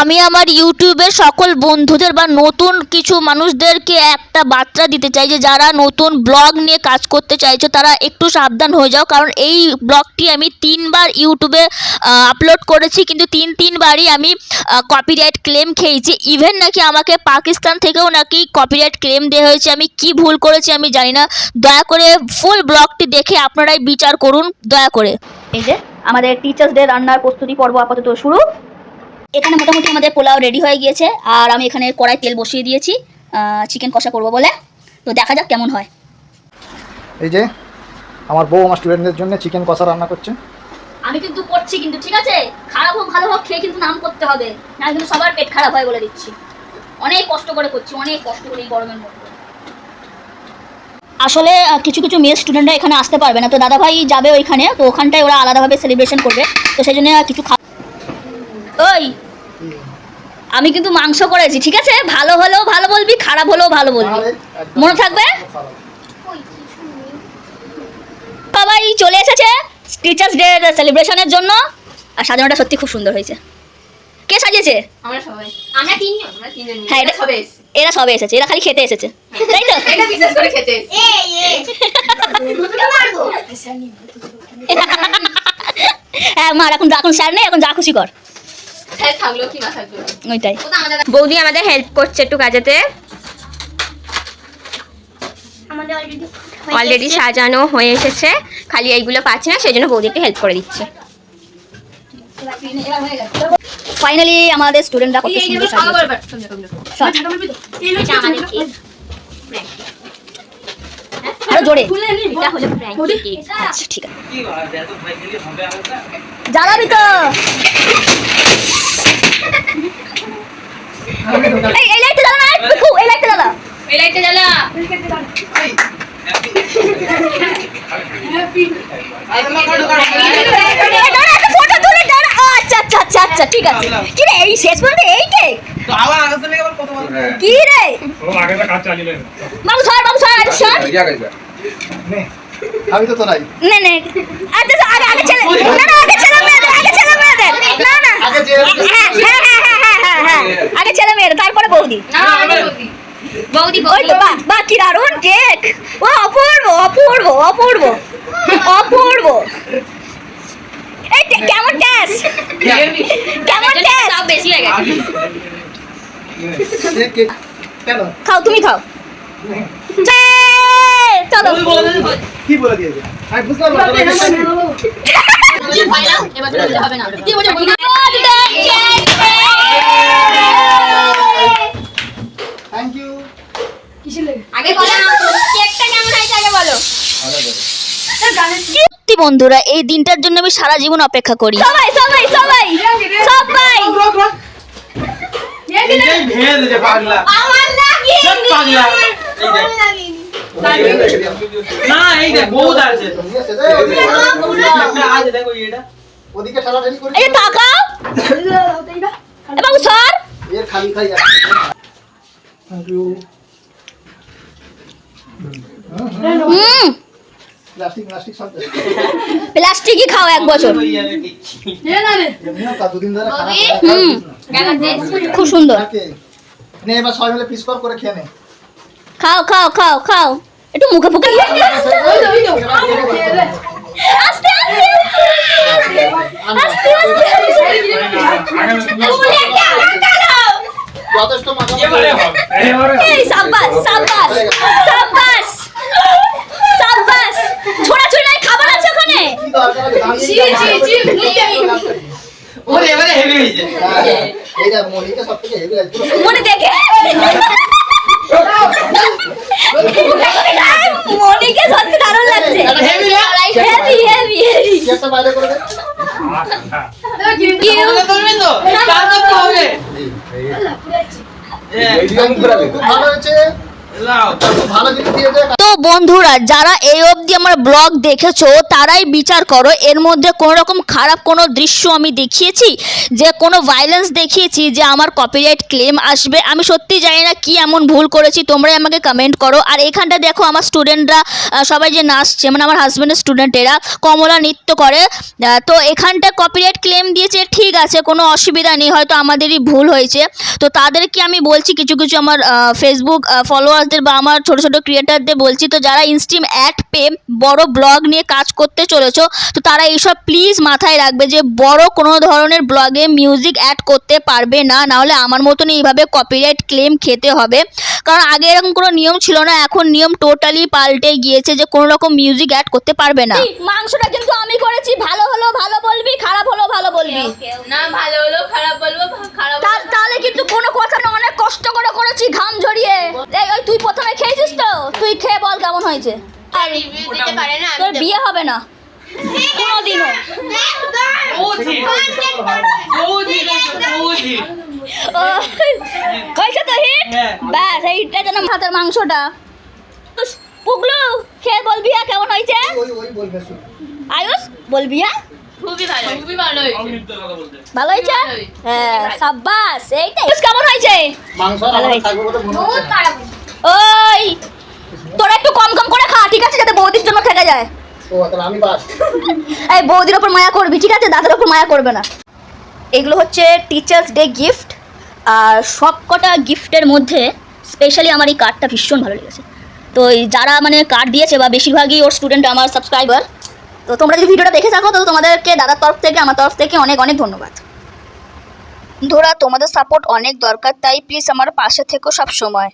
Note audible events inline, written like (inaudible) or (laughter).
আমি আমার ইউটিউবে সকল বন্ধুদের বা নতুন কিছু মানুষদেরকে একটা বার্তা দিতে চাই যে যারা নতুন ব্লগ নিয়ে কাজ করতে চাইছো, তারা একটু সাবধান হয়ে যাও। কারণ এই ব্লগটি আমি তিনবার ইউটিউবে আপলোড করেছি, কিন্তু তিন, তিনবারই আমি কপিরাইট ক্লেম খেয়েছি। ইভেন নাকি আমাকে পাকিস্তান থেকেও নাকি কপিরাইট ক্লেম দেওয়া হয়েছে। আমি কি ভুল করেছি আমি জানি না। দয়া করে ফুল ব্লগটি দেখে আপনারাই বিচার করুন। দয়া করে। এই যে আমাদের টিচার্স ডে রান্নার প্রস্তুতি পর্ব আপাতত শুরু। এখানে মোটামুটি আমাদের পোলাও রেডি হয়ে গিয়েছে আর আমি এখানে কড়াই তেল বসিয়ে দিয়েছি চিকেন কষা করব বলে। তো দেখা যাক কেমন হয়। এই যে আমার বউ আমার স্টুডেন্টদের জন্য চিকেন কষা রান্না করছে। আমি কিন্তু করছি কিন্তু ঠিক আছে? খারাপ হোক ভালো হোক খেয়ে কিন্তু নাম করতে হবে। না কিন্তু সবার পেট খারাপ হয় বলে দিচ্ছি। অনেক কষ্ট করে করছি অনেক কষ্ট করে এই গরমের মধ্যে। আসলে কিছু কিছু মেয়ে স্টুডেন্টরা এখানে আসতে পারবে না। তো দাদাভাই যাবে ওইখানে তো ওখানটায় ওরা আলাদাভাবে সেলিব্রেশন করবে। তো সেই জন্য কিছু খা ওই আমি কিন্তু মাংস করেছি ঠিক আছে? ভালো হলেও ভালো বলবি খারাপ হলেও ভালো বলবি। মনে থাকবে? সবাই চলে এসেছে টিচার্স ডে সেলিব্রেশনের জন্য। আর সাজানোটা সত্যি খুব সুন্দর হয়েছে। কে সাজিয়েছে? আমরা সবাই। আমরা তিনজন আমরা তিনজন হ্যাঁ, এটা সবে এসেছি। এরা সবে এসেছে এরা খালি খেতে এসেছে। তাই তো? এটা বিশেষ করে খেতে এসেছি। হ্যাঁ মার এখন এখন স্যার নেই এখন যা খুশি কর। স্যার থাকলেও কি না থাকলেও ওইটাই। বৌদি আমাদের হেল্প করছে একটু কাজেতে। অলরেডি সাজানো হয়ে এসেছে। খালি এইগুলো পাচ্ছে না সেই জন্য বৌদি একটু হেল্প করে দিচ্ছে। ফাইনালি আমাদের স্টুডেন্টরা কত সুন্দর। এটা আরও জোরে। আচ্ছা ঠিক আছে। জ্বালাবি তো। এই এই লাইটটা জ্বালা না। এই লাইটটা জ্বালা। এই লাইটটা জ্বালা। এই দাঁড়া, একটা photo তুলি, দাঁড়া। ও, আচ্ছা আচ্ছা ঠিক আছে। কি রে এই শেষ পর্যন্ত এই কেক কি রে? ও আগেটা কাজ চালিয়ে বাবু সর বাবু সর। আগে সর আমি তো তো নাই। নে নে। আচ্ছা আচ্ছা, আগে আগে ছেলে না না আগে ছেলে মেয়েদের আগে ছেলে মেয়েদের। না না। আগে হ্যাঁ হ্যাঁ হ্যাঁ হ্যাঁ হ্যাঁ হ্যাঁ হ্যাঁ আগে ছেলে মেয়েদের তারপরে বৌদি। না বৌদি। বৌদি ওই তো বাহ বাহ কি দারুণ কেক ও অপূর্ব অপূর্ব অপূর্ব। অপূর্ব। কেমন টেস্ট কেমন টেস্ট তাও বেশি হয়ে কে কেন? খাও তুমি খাও। চলো। বলে। কি বলে দিয়েছে? আমি বুঝলাম না এবার তো হবে না কি বলছো থ্যাংক ইউ আগে বলো কেকটা কেমন হয়েছে আগে বলো সত্যি বন্ধুরা এই দিনটার জন্য আমি সারা জীবন অপেক্ষা করি। সবাই সবাই সবাই সবাই। এই যে ভেঙে দিয়েছে পাগলা। আমার লাগে সব পাগলা। এই দেখ। না এই দেখ বহুত আছে। একটা দেখো এটা। ওদিকে ঠেলা ঠেলি করি এই তাকাও। এ বাবু এর খালি খাই থ্যাংক ইউ হুম। প্লাস্টিক প্লাস্টিক সব প্লাস্টিকই খাও এক বছর। ওই আরে ঠিক। এমনিও তা দুদিন ধরে খারাপ হুম। খুব সুন্দর। নে এবার সবাই মিলে পিস করে খেয়ে নে। খাও খাও খাও খাও। একটু মুখে ফুকে। আস্তে আস্তে। আস্তে যথেষ্ট সাব্বাস সাব্বাস সাব্বাস। সাব্বাস ছোড়া ছোড়া নাই খাবার আছে ওখানে? দরকার আছে? দাঁড়িয়ে ওরে এবারে হেভি হয়েছে। হ্যাঁ, এই দেখ? মনিকা সব থেকে হেভি লাগছে মনে দেখে মনিকে সত্যি দারুণ লাগছে হেভি হেভি হেভি হেভি কি বাইরে করে দে হ্যাঁ, ভালো হয়েছে। ভালো জিনিস দিয়েছে। তো বন্ধুরা, যারা এই অবধি আমার ব্লগ দেখেছ, তারাই বিচার করো। এর মধ্যে কোনো রকম খারাপ কোনো দৃশ্য আমি দেখিয়েছি, যে কোনো ভায়োলেন্স দেখিয়েছি, যে আমার কপিরাইট ক্লেম আসবে। আমি সত্যি জানি না কি এমন ভুল করেছি, তোমরাই আমাকে কমেন্ট করো। আর এখানটা দেখো আমার স্টুডেন্টরা সবাই যে নাচছে মানে আমার হাজব্যান্ডের স্টুডেন্টেরা কমলা নৃত্য করে। তো এখানটা কপিরাইট ক্লেম দিয়েছে, ঠিক আছে, কোনো অসুবিধা নেই, হয়তো আমাদেরই ভুল হয়েছে। তো তাদেরকে আমি বলছি, কিছু কিছু আমার ফেসবুক ফলোয়ার্সদের বা আমার ছোটো ছোটো ক্রিয়েটারদের বলছি তো যারা ইনস্টিম অ্যাড পে বড় ব্লগ নিয়ে কাজ করতে চলেছো তো তারা এইসব প্লিজ মাথায় রাখবে যে বড় কোনো ধরনের ব্লগে মিউজিক অ্যাড করতে পারবে না নাহলে আমার মতন এইভাবে কপিরাইট ক্লেম খেতে হবে। কারণ আগে এরকম কোনো নিয়ম ছিল না এখন নিয়ম টোটালি পাল্টে গিয়েছে যে কোনো রকম মিউজিক অ্যাড করতে পারবে না। মাংসটা কিন্তু আমি করেছি ভালো হলো ভালো বলবি খারাপ হলো ভালো বলবি। না ভালো হলো খারাপ বলব খারাপ তাহলে কিন্তু কোনো কথা না কষ্ট করে করেছি ঘাম ঝরিয়ে। এই ওই তুই প্রথমে খেয়েছিস তো? তুই খেয়ে বল কেমন হয়েছে? আর রিভিউ দিতে পারে না তোর বিয়ে হবে না। কোনোদিনও। হয়েছে তো হিট? হ্যাঁ। ব্যাস এইটা যেন ভাতের মাংসটা। পুগলু খেয়ে বলবি হ্যাঁ কেমন হয়েছে? আয়ুষ বলবি হ্যাঁ? খুবই ভালো খুবই ভালো আমি মিথ্যে কথা বলতে ভালো হয়েছে? ভালো হয়েছে। হ্যাঁ সাব্বাস এইটাই। কেমন হয়েছে? মাংস। খারাপ। ওই তোরা একটু কম কম করে খা ঠিক আছে? যাতে বৌদির জন্য থেকে যায়। (laughs) এই বৌদির ওপর মায়া করবি ঠিক আছে? দাদার ওপর মায়া করবে না। এগুলো হচ্ছে টিচার্স ডে গিফট আর সব কটা গিফটের মধ্যে স্পেশালি আমার এই কার্ডটা ভীষণ ভালো লেগেছে। তো এই যারা মানে কার্ড দিয়েছে বা বেশিরভাগই ওর স্টুডেন্ট আমার সাবস্ক্রাইবার তো তোমরা যদি ভিডিওটা দেখে থাকো, তো তোমাদেরকে দাদার তরফ থেকে, আমার তরফ থেকে অনেক অনেক ধন্যবাদ। ধরা তোমাদের সাপোর্ট অনেক দরকার, তাই প্লিজ আমার পাশে থেকো সব সময়